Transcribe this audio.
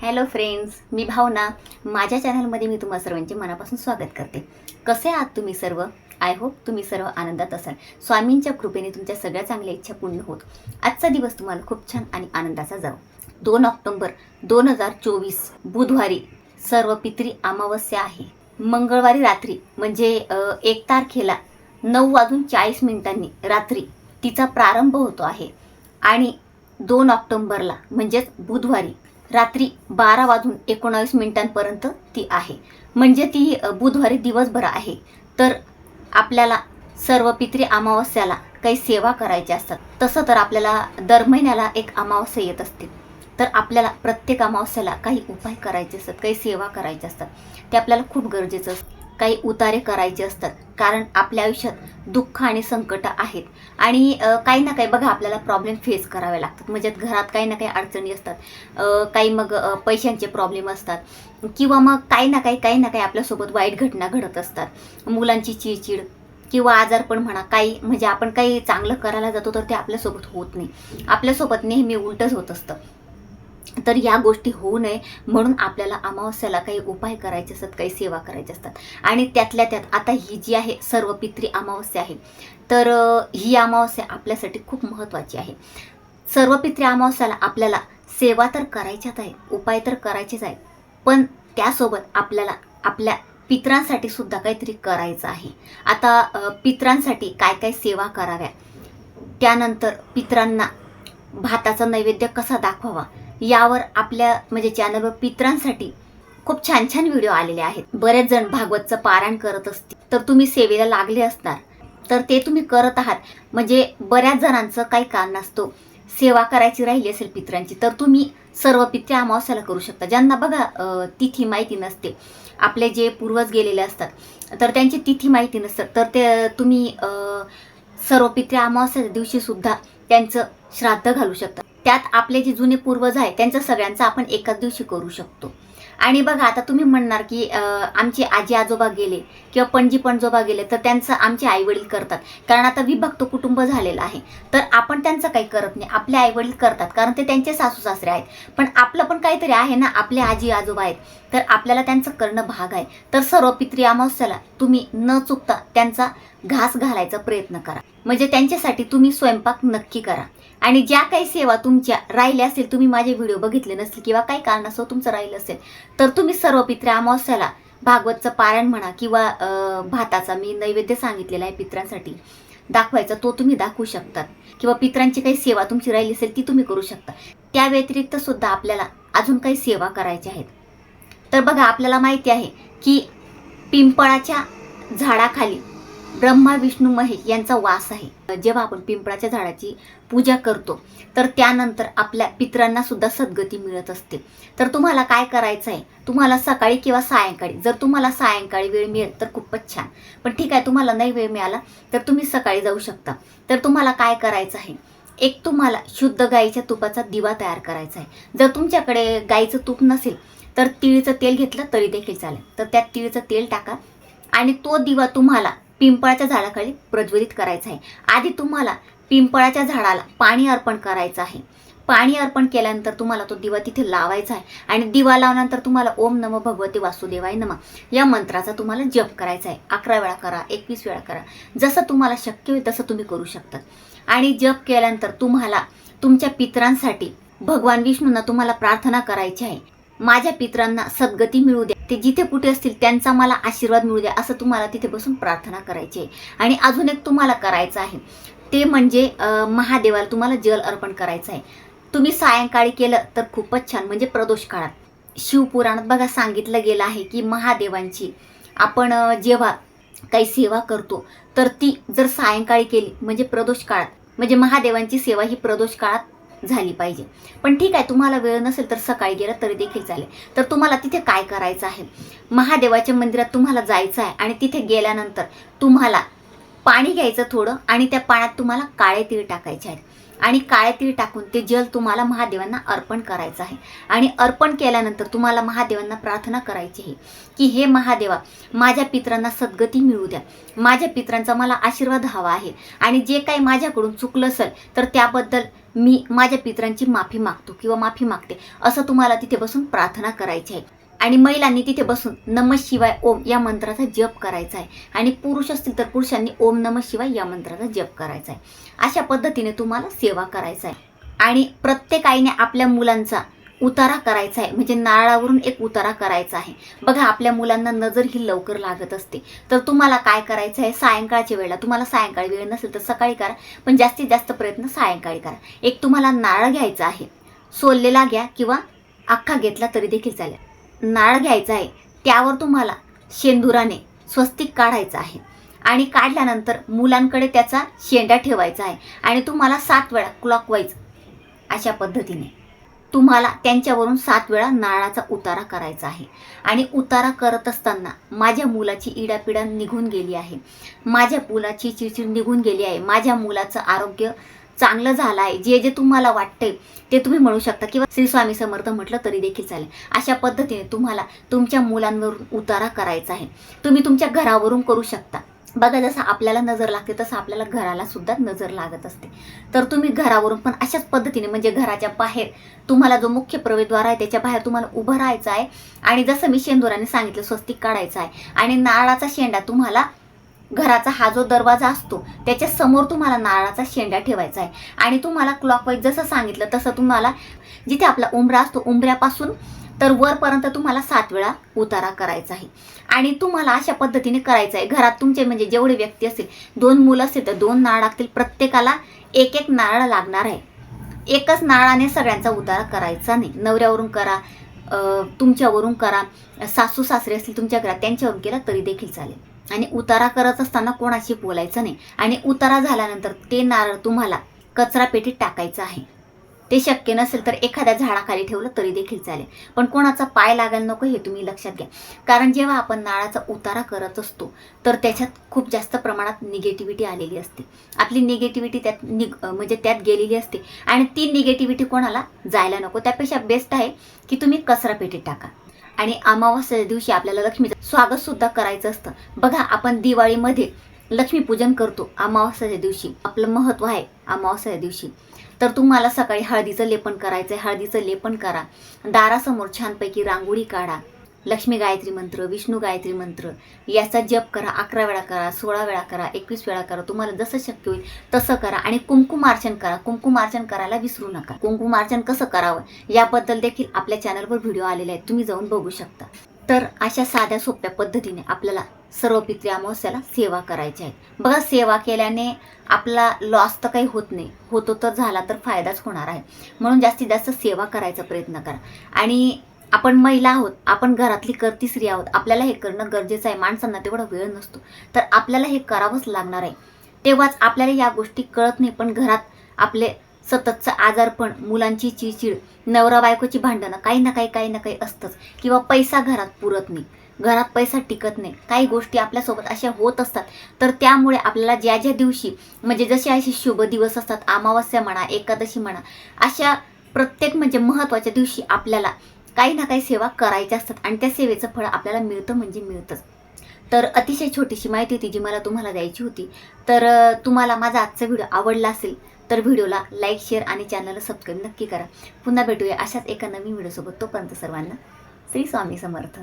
Hello friends मी भावना. माझ्या चॅनलमध्ये मी तुम्हा सर्वांचे मनापासून स्वागत करते. कसे आहात तुम्ही सर्व? आय होप तुम्ही सर्व आनंदात असाल. स्वामींच्या कृपेने तुमच्या सगळ्या चांगल्या इच्छा पूर्ण होत. आजचा दिवस तुम्हाला खूप छान आणि आनंदाचा जाऊ दोन ऑक्टोंबर दोन हजार चोवीस बुधवारी सर्व पित्री अमावस्या आहे. मंगळवारी रात्री म्हणजे एक तारखेला नऊ वाजून चाळीस मिनिटांनी रात्री तिचा प्रारंभ होतो आहे. आणि दोन ऑक्टोंबरला म्हणजेच बुधवारी रात्री बारा वाजून एकोणावीस मिनिटांपर्यंत ती आहे. म्हणजे ती बुधवारी दिवसभर आहे. तर आपल्याला सर्व पित्री अमावस्याला काही सेवा करायच्या असतात. तसं तर आपल्याला दर महिन्याला एक अमावस्या येत असते. तर आपल्याला प्रत्येक अमावस्याला काही उपाय करायचे असतात काही सेवा करायच्या असतात. ते आपल्याला खूप गरजेचं असतं. काही उतारे करायचे असतात. कारण आपल्या आयुष्यात दुःख आणि संकट आहेत. आणि काही ना काही बघा आपल्याला प्रॉब्लेम फेस करावे लागतात. म्हणजे घरात काही ना काही अडचणी असतात. काही मग पैशांचे प्रॉब्लेम असतात. किंवा मग काही ना काही काही ना काही आपल्यासोबत वाईट घटना घडत असतात. मुलांची चिडचिड किंवा आजारपण म्हणा काही म्हणजे आपण काही चांगलं करायला जातो तर ते आपल्यासोबत होत नाही. आपल्यासोबत नेहमी उलटच होत असतं. तर या गोष्टी होऊ नये म्हणून आपल्याला अमावस्याला काही उपाय करायचे असतात काही सेवा करायच्या असतात. आणि त्यातल्या त्यात आता ही जी आहे सर्व पित्री अमावस्या आहे तर ही अमावस्या आपल्यासाठी खूप महत्त्वाची आहे. सर्व पित्री अमावस्याला आपल्याला सेवा तर करायच्याच आहे उपाय तर करायचेच आहे पण त्यासोबत आपल्याला आपल्या पित्रांसाठी सुद्धा काहीतरी करायचं आहे. आता पित्रांसाठी काय काय सेवा कराव्या? त्यानंतर पित्रांना भाताचा नैवेद्य कसा दाखवावा? यावर आपल्या म्हणजे चॅनलवर पित्रांसाठी खूप छान छान व्हिडिओ आलेले आहेत. बरेच जण भागवतचं पारायण करत असतील. तर तुम्ही सेवेला लागले असणार. तर ते तुम्ही करत आहात. म्हणजे बऱ्याच जणांचं काही कारण नसतो सेवा करायची राहिली असेल पित्रांची तर तुम्ही सर्व पित्रे अमावस्याला करू शकता. ज्यांना बघा तिथी माहिती नसते. आपले जे पूर्वज गेलेले असतात तर त्यांची तिथी माहिती नसतात तर ते तुम्ही सर्व पित्रे अमावस्याच्या दिवशी सुद्धा त्यांचं श्राद्ध घालू शकता. त्यात आपले जे जुने पूर्वज आहेत त्यांचं सगळ्यांचं आपण एकाच दिवशी करू शकतो. आणि बघा आता तुम्ही म्हणणार की आमचे आजी आजोबा गेले किंवा पणजी पणजोबा गेले तर त्यांचं आमचे आईवडील करतात. कारण आता विभक्त कुटुंब झालेलं आहे. तर आपण त्यांचं काही करत नाही. आपले आईवडील करतात. कारण ते त्यांचे सासू सासरे आहेत. पण आपलं पण काहीतरी आहे ना आपले आजी आजोबा आहेत. तर आपल्याला त्यांचं करणं भाग आहे. तर सर्व पित्री अमावस्याला तुम्ही न चुकता त्यांचा घास घालायचा प्रयत्न करा. म्हणजे त्यांच्यासाठी तुम्ही स्वयंपाक नक्की करा. आणि ज्या काही सेवा तुमच्या राहिल्या असेल तुम्ही माझे व्हिडिओ बघितले नसतील किंवा काही कारणास्तव तुमचं राहिलं असेल तर तुम्ही सर्व पित्रे अमावस्याला भागवतचं पारायण म्हणा किंवा भाताचा मी नैवेद्य सांगितलेला आहे पित्रांसाठी दाखवायचा तो तुम्ही दाखवू शकतात. किंवा पित्रांची काही सेवा तुमची राहिली असेल ती तुम्ही करू शकता. त्या व्यतिरिक्त सुद्धा आपल्याला अजून काही सेवा करायच्या आहेत. तर बघा आपल्याला माहिती आहे की पिंपळाच्या झाडाखाली ब्रह्मा विष्णू महेश यांचा वास आहे. जेव्हा आपण पिंपळाच्या झाडाची पूजा करतो तर त्यानंतर आपल्या पित्रांना सुद्धा सद्गती मिळत असते. तर तुम्हाला काय करायचं आहे? तुम्हाला सकाळी किंवा सायंकाळी जर तुम्हाला सायंकाळी वेळ मिळेल तर खूपच छान. पण ठीक आहे तुम्हाला नाही वेळ मिळाला तर तुम्ही सकाळी जाऊ शकता. तर तुम्हाला काय करायचं आहे? एक तुम्हाला शुद्ध गाईच्या तुपाचा दिवा तयार करायचा आहे. जर तुमच्याकडे गाईचं तूप नसेल तर तिळीचं तेल घेतलं तरी देखील चालेल. तर त्यात तिळीचं तेल टाका आणि तो दिवा तुम्हाला पिंपळाच्या झाडाखाली प्रज्वलित करायचं आहे. आधी तुम्हाला पिंपळाच्या झाडाला पाणी अर्पण करायचं आहे. पाणी अर्पण केल्यानंतर तुम्हाला तो दिवा तिथे लावायचा आहे. आणि दिवा लावल्यानंतर तुम्हाला ओम नम भगवते वासुदेवाय नम या मंत्राचा तुम्हाला जप करायचा आहे. अकरा वेळा करा एकवीस वेळा करा. जसं तुम्हाला शक्य होईल तसं तुम्ही करू शकता. आणि जप केल्यानंतर तुम्हाला तुमच्या पित्रांसाठी भगवान विष्णूंना तुम्हाला प्रार्थना करायची आहे. माझ्या पित्रांना सद्गती मिळू द्या. ते जिथे कुठे असतील त्यांचा मला आशीर्वाद मिळू द्या असं तुम्हाला तिथे बसून प्रार्थना करायची आहे. आणि अजून एक तुम्हाला करायचं आहे. ते म्हणजे महादेवाला तुम्हाला जल अर्पण करायचं आहे. तुम्ही सायंकाळी केलं तर खूपच छान. म्हणजे प्रदोष काळात. शिवपुराणात बघा सांगितलं गेलं आहे की महादेवांची आपण जेव्हा काही सेवा करतो तर ती जर सायंकाळी केली म्हणजे प्रदोष काळात. म्हणजे महादेवांची सेवा ही प्रदोष काळात झाली पाहिजे. पण ठीक आहे तुम्हाला वेळ नसेल तर सकाळी गेलं तरी देखील चालेल. तर तुम्हाला तिथे काय करायचं आहे? महादेवाच्या मंदिरात तुम्हाला जायचं आहे आणि तिथे गेल्यानंतर तुम्हाला पाणी घ्यायचं थोडं आणि त्या पाण्यात तुम्हाला काळे तीळ टाकायचे आहेत. आणि काळे तीळ टाकून ते जल तुम्हाला महादेवांना अर्पण करायचं आहे. आणि अर्पण केल्यानंतर तुम्हाला महादेवांना प्रार्थना करायची आहे की हे महादेवा माझ्या पित्रांना सद्गती मिळू द्या. माझ्या पित्रांचा मला आशीर्वाद हवा आहे. आणि जे काही माझ्याकडून चुकलं असेल तर त्याबद्दल मी माझ्या पित्रांची माफी मागतो किंवा माफी मागते. असं तुम्हाला तिथे बसून प्रार्थना करायची आहे. आणि महिलांनी तिथे बसून नम शिवाय ओम या मंत्राचा जप करायचा आहे आणि पुरुष असतील तर पुरुषांनी ओम नम शिवाय या मंत्राचा जप करायचा आहे अशा पद्धतीने तुम्हाला सेवा करायचा आहे आणि प्रत्येक आईने आपल्या मुलांचा उतारा करायचा आहे म्हणजे नारळावरून एक उतारा करायचा आहे बघा आपल्या मुलांना नजर ही लवकर लागत असते. तर तुम्हाला काय करायचं आहे सायंकाळच्या वेळेला. तुम्हाला सायंकाळी वेळ नसेल तर सकाळी करा. पण जास्तीत जास्त प्रयत्न सायंकाळी करा. एक तुम्हाला नारळ घ्यायचा आहे. सोललेला घ्या किंवा अख्खा घेतला तरी देखील चालेल. नारळ घ्यायचा आहे त्यावर तुम्हाला शेंदुराने स्वस्तिक काढायचं आहे. आणि काढल्यानंतर मुलांकडे त्याचा शेंडा ठेवायचा आहे. आणि तुम्हाला सात वेळा क्लॉकवाईज अशा पद्धतीने तुम्हाला त्यांच्यावरून सात वेळा नारळाचा उतारा करायचा आहे. आणि उतारा करत असताना माझ्या मुलाची इडापिडा निघून गेली आहे. माझ्या मुलाची चिडचिड निघून गेली आहे. माझ्या मुलाचं आरोग्य चांगलं झालं आहे जे जे तुम्हाला वाटते ते तुम्ही म्हणू शकता. किंवा श्री स्वामी समर्थ म्हटलं तरी देखील चालेल. अशा पद्धतीने तुम्हाला तुमच्या मुलांवरून उतारा करायचा आहे. तुम्ही तुमच्या घरावरून करू शकता. बघा जसं आपल्याला नजर लागते तसं आपल्याला घराला सुद्धा नजर लागत असते. तर तुम्ही घरावरून पण अशाच पद्धतीने म्हणजे घराच्या बाहेर तुम्हाला जो मुख्य प्रवेशद्वार आहे त्याच्या बाहेर तुम्हाला उभं राहायचं आहे. आणि जसं मी शेंदुराने सांगितलं स्वस्तिक काढायचं आहे. आणि नारळाचा शेंडा तुम्हाला घराचा हा जो दरवाजा असतो त्याच्यासमोर तुम्हाला नारळाचा शेंडा ठेवायचा आहे. आणि तुम्हाला क्लॉकवाईज जसं सांगितलं तसं तुम्हाला जिथे आपला उंबरा असतो उंबऱ्यापासून तर वरपर्यंत तुम्हाला सात वेळा उतारा करायचा आहे. आणि तुम्हाला अशा पद्धतीने करायचं आहे. घरात तुमचे म्हणजे जेवढे व्यक्ती असतील दोन मुलं असतील तर दोन नारळ लागतील. प्रत्येकाला एक एक नारळ लागणार आहे. एकच नारळाने सगळ्यांचा उतारा करायचा नाही. नवऱ्यावरून करा तुमच्यावरून करा. सासू सासरे असतील तुमच्या घरात त्यांच्यावरून केला तरी देखील चालेल. आणि उतारा करत असताना कोणाशी बोलायचं नाही. आणि उतारा झाल्यानंतर ते नारळ तुम्हाला कचरा पेटीत टाकायचं आहे. ते शक्य नसेल तर एखाद्या झाडाखाली ठेवलं तरी देखील चालेल. पण कोणाचा पाय लागायला नको हे तुम्ही लक्षात घ्या. कारण जेव्हा आपण नाळाचा उतारा करत असतो तर त्याच्यात खूप जास्त प्रमाणात निगेटिव्हिटी आलेली असते. आपली निगेटिव्हिटी त्यात निग म्हणजे त्यात गेलेली असते. आणि ती निगेटिव्हिटी कोणाला जायला नको. त्यापेक्षा बेस्ट आहे की तुम्ही कचरा पेटीत टाका. आणि अमावास्याच्या दिवशी आपल्याला लक्ष्मीचं स्वागत सुद्धा करायचं असतं. बघा आपण दिवाळीमध्ये लक्ष्मीपूजन करतो अमावास्याच्या दिवशी. आपलं महत्त्व आहे अमावास्याच्या दिवशी. तर तुम्हाला सकाळी हळदीचं लेपन करायचं आहे हळदीचं लेपन करा. दारासमोर छानपैकी रांगोळी काढा. लक्ष्मी गायत्री मंत्र विष्णू गायत्री मंत्र याचा जप करा अकरा वेळा करा सोळा वेळा करा एकवीस वेळा करा तुम्हाला जसं शक्य होईल तसं करा आणि कुंकुमार्चन करा. कुंकुमार्चन करायला विसरू नका. कुंकुमार्चन कसं करावं याबद्दल देखील आपल्या चॅनलवर व्हिडिओ आलेले आहेत. तुम्ही जाऊन बघू शकता. तर अशा साध्या सोप्या पद्धतीने आपल्याला सर्व पित्री अमावस्याला सेवा करायची आहे. बघा सेवा केल्याने आपला लॉस तर काही होत नाही. होतो तर झाला तर फायदाच होणार आहे. म्हणून जास्तीत जास्त सेवा करायचा प्रयत्न करा. आणि आपण महिला आहोत आपण घरातली करती स्त्री आहोत आपल्याला हे करणं गरजेचं आहे. माणसांना तेवढा वेळ नसतो. तर आपल्याला हे करावंच लागणार आहे. तेव्हाच आपल्याला या गोष्टी कळत नाही पण घरात आपले सततचं आजारपण मुलांची चिडचिड नवरा बायकोची भांडणं काही ना काही काही ना काही असतंच. किंवा पैसा घरात पुरत नाही. घरात पैसा टिकत नाही. काही गोष्टी आपल्यासोबत अशा होत असतात. तर त्यामुळे आपल्याला ज्या ज्या दिवशी म्हणजे जसे असे शुभ दिवस असतात अमावस्या म्हणा एकादशी म्हणा अशा प्रत्येक म्हणजे महत्त्वाच्या दिवशी आपल्याला काही ना काही सेवा करायच्या असतात आणि त्या सेवेचं फळ आपल्याला मिळतं म्हणजे मिळतंच. तर अतिशय छोटीशी माहिती होती जी मला तुम्हाला द्यायची होती. तर तुम्हाला माझा आजचा व्हिडिओ आवडला असेल तर व्हिडिओला लाईक शेअर आणि चॅनलला सबस्क्राईब नक्की करा. पुन्हा भेटूया अशाच एका नवीन व्हिडिओसोबत. तोपर्यंत सर्वांना श्री स्वामी समर्थ.